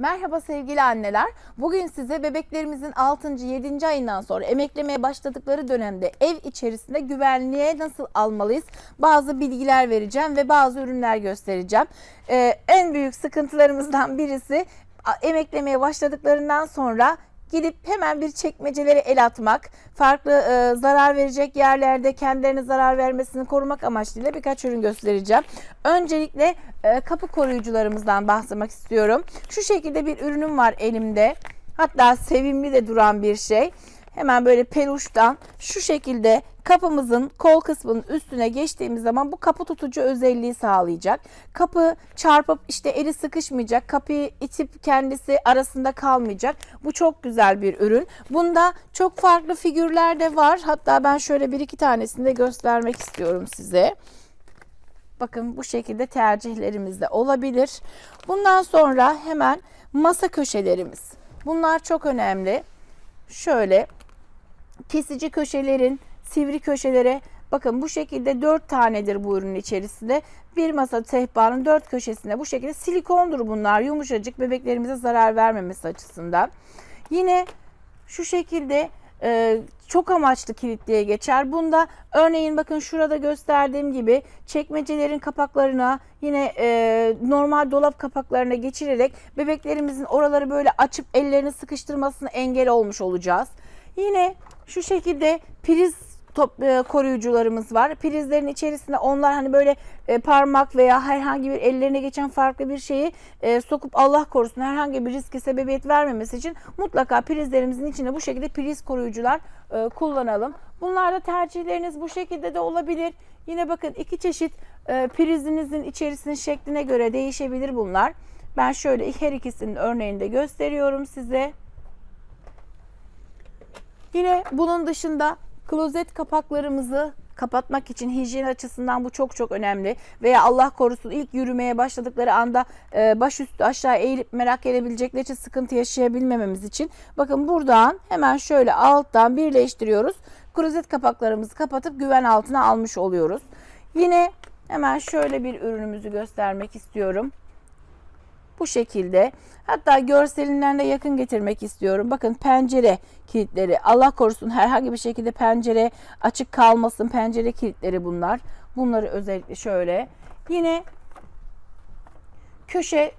Merhaba sevgili anneler. Bugün size bebeklerimizin 6. 7. ayından sonra emeklemeye başladıkları dönemde ev içerisinde güvenliğe nasıl almalıyız? Bazı bilgiler vereceğim ve bazı ürünler göstereceğim. Ee, en büyük sıkıntılarımızdan birisi emeklemeye başladıklarından sonra gidip hemen bir çekmecelere el atmak, farklı e, zarar verecek yerlerde kendilerine zarar vermesini korumak amaçlı birkaç ürün göstereceğim. Öncelikle e, kapı koruyucularımızdan bahsetmek istiyorum. Şu şekilde bir ürünüm var elimde. Hatta sevimli de duran bir şey. Hemen böyle peluştan şu şekilde kapımızın kol kısmının üstüne geçtiğimiz zaman bu kapı tutucu özelliği sağlayacak. Kapı çarpıp işte eli sıkışmayacak. Kapıyı itip kendisi arasında kalmayacak. Bu çok güzel bir ürün. Bunda çok farklı figürler de var. Hatta ben şöyle bir iki tanesini de göstermek istiyorum size. Bakın bu şekilde tercihlerimiz de olabilir. Bundan sonra hemen masa köşelerimiz. Bunlar çok önemli. Şöyle kesici köşelerin sivri köşelere bakın bu şekilde 4 tanedir bu ürünün içerisinde. Bir masa sehpanın 4 köşesinde bu şekilde silikondur bunlar yumuşacık bebeklerimize zarar vermemesi açısından. Yine şu şekilde e, çok amaçlı kilit diye geçer. Bunda örneğin bakın şurada gösterdiğim gibi çekmecelerin kapaklarına yine e, normal dolap kapaklarına geçirerek bebeklerimizin oraları böyle açıp ellerini sıkıştırmasına engel olmuş olacağız. Yine şu şekilde priz top, e, koruyucularımız var. Prizlerin içerisinde onlar hani böyle e, parmak veya herhangi bir ellerine geçen farklı bir şeyi e, sokup Allah korusun herhangi bir riske sebebiyet vermemesi için mutlaka prizlerimizin içine bu şekilde priz koruyucular e, kullanalım. Bunlarda tercihleriniz bu şekilde de olabilir. Yine bakın iki çeşit e, prizinizin içerisinin şekline göre değişebilir bunlar. Ben şöyle her ikisinin örneğini de gösteriyorum size. Yine bunun dışında klozet kapaklarımızı kapatmak için hijyen açısından bu çok çok önemli. Veya Allah korusun ilk yürümeye başladıkları anda e, başüstü aşağı eğilip merak edebilecekleri için sıkıntı yaşayabilmememiz için. Bakın buradan hemen şöyle alttan birleştiriyoruz. Klozet kapaklarımızı kapatıp güven altına almış oluyoruz. Yine hemen şöyle bir ürünümüzü göstermek istiyorum. Bu şekilde. Hatta görselinden de yakın getirmek istiyorum. Bakın pencere kilitleri. Allah korusun herhangi bir şekilde pencere açık kalmasın. Pencere kilitleri bunlar. Bunları özellikle şöyle. Yine köşe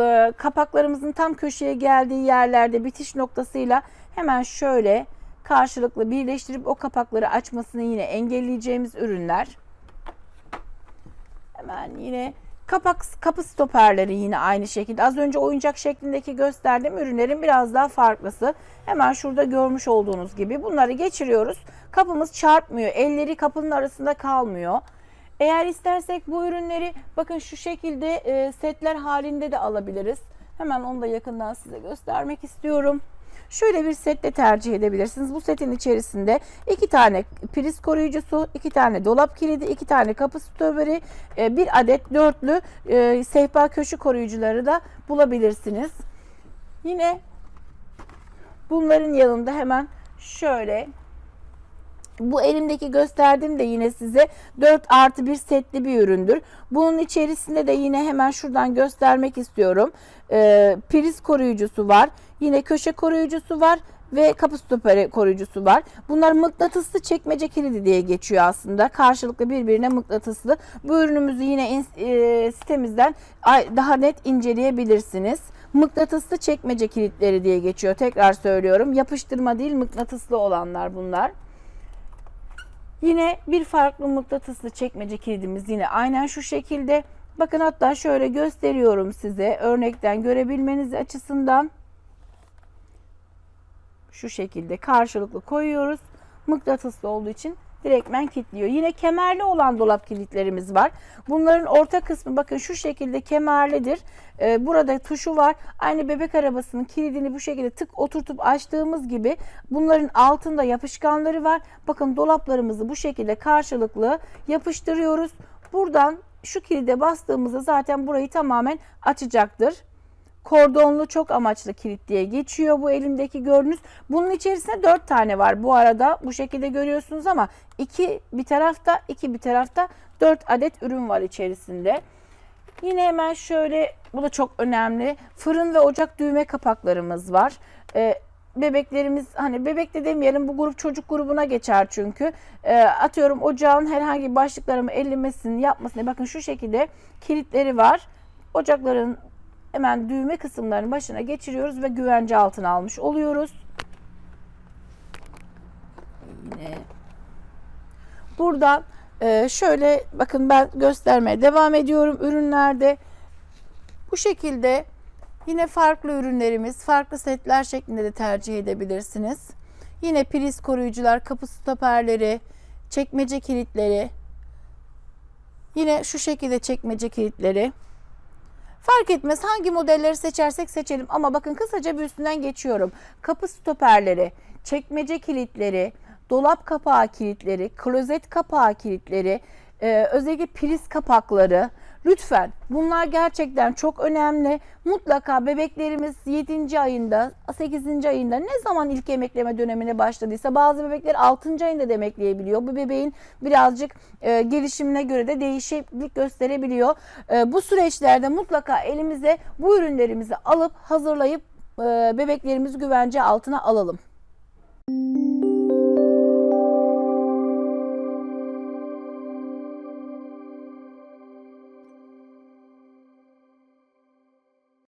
e, kapaklarımızın tam köşeye geldiği yerlerde bitiş noktasıyla hemen şöyle karşılıklı birleştirip o kapakları açmasını yine engelleyeceğimiz ürünler. Hemen yine kapak kapı stoperleri yine aynı şekilde. Az önce oyuncak şeklindeki gösterdiğim ürünlerin biraz daha farklısı. Hemen şurada görmüş olduğunuz gibi bunları geçiriyoruz. Kapımız çarpmıyor. Elleri kapının arasında kalmıyor. Eğer istersek bu ürünleri bakın şu şekilde e, setler halinde de alabiliriz. Hemen onu da yakından size göstermek istiyorum. Şöyle bir sette tercih edebilirsiniz. Bu setin içerisinde iki tane priz koruyucusu, iki tane dolap kilidi, iki tane stoperi, e, bir adet dörtlü e, sehpa köşe koruyucuları da bulabilirsiniz. Yine bunların yanında hemen şöyle bu elimdeki gösterdiğim de yine size 4 artı 1 setli bir üründür. Bunun içerisinde de yine hemen şuradan göstermek istiyorum. Ee, priz koruyucusu var. Yine köşe koruyucusu var ve kapı stoperi koruyucusu var. Bunlar mıknatıslı çekmece kilidi diye geçiyor aslında. Karşılıklı birbirine mıknatıslı. Bu ürünümüzü yine in- e, sitemizden daha net inceleyebilirsiniz. Mıknatıslı çekmece kilitleri diye geçiyor. Tekrar söylüyorum. Yapıştırma değil mıknatıslı olanlar bunlar. Yine bir farklı mıknatıslı çekmece kilidimiz yine aynen şu şekilde. Bakın hatta şöyle gösteriyorum size örnekten görebilmeniz açısından. Şu şekilde karşılıklı koyuyoruz. Mıknatıslı olduğu için direktmen kilitliyor. Yine kemerli olan dolap kilitlerimiz var. Bunların orta kısmı bakın şu şekilde kemerlidir. Ee, burada tuşu var. Aynı bebek arabasının kilidini bu şekilde tık oturtup açtığımız gibi bunların altında yapışkanları var. Bakın dolaplarımızı bu şekilde karşılıklı yapıştırıyoruz. Buradan şu kilide bastığımızda zaten burayı tamamen açacaktır. Kordonlu çok amaçlı kilit diye geçiyor bu elimdeki gördüğünüz. Bunun içerisinde 4 tane var bu arada bu şekilde görüyorsunuz ama 2 bir tarafta 2 bir tarafta 4 adet ürün var içerisinde. Yine hemen şöyle bu da çok önemli. Fırın ve ocak düğme kapaklarımız var. Ee, bebeklerimiz hani bebek de demeyelim bu grup çocuk grubuna geçer çünkü. Ee, atıyorum ocağın herhangi başlıklarımı ellemesin yapmasın bakın şu şekilde kilitleri var. Ocakların hemen düğme kısımlarının başına geçiriyoruz ve güvence altına almış oluyoruz. Yine Burada e, şöyle bakın ben göstermeye devam ediyorum ürünlerde. Bu şekilde yine farklı ürünlerimiz, farklı setler şeklinde de tercih edebilirsiniz. Yine priz koruyucular, kapı stoperleri, çekmece kilitleri. Yine şu şekilde çekmece kilitleri. Fark etmez hangi modelleri seçersek seçelim ama bakın kısaca bir üstünden geçiyorum. Kapı stoperleri, çekmece kilitleri, dolap kapağı kilitleri, klozet kapağı kilitleri, e, özellikle priz kapakları. Lütfen bunlar gerçekten çok önemli. Mutlaka bebeklerimiz 7. ayında, 8. ayında ne zaman ilk emekleme dönemine başladıysa bazı bebekler 6. ayında da. Bu bebeğin birazcık e, gelişimine göre de değişiklik gösterebiliyor. E, bu süreçlerde mutlaka elimize bu ürünlerimizi alıp hazırlayıp e, bebeklerimizi güvence altına alalım.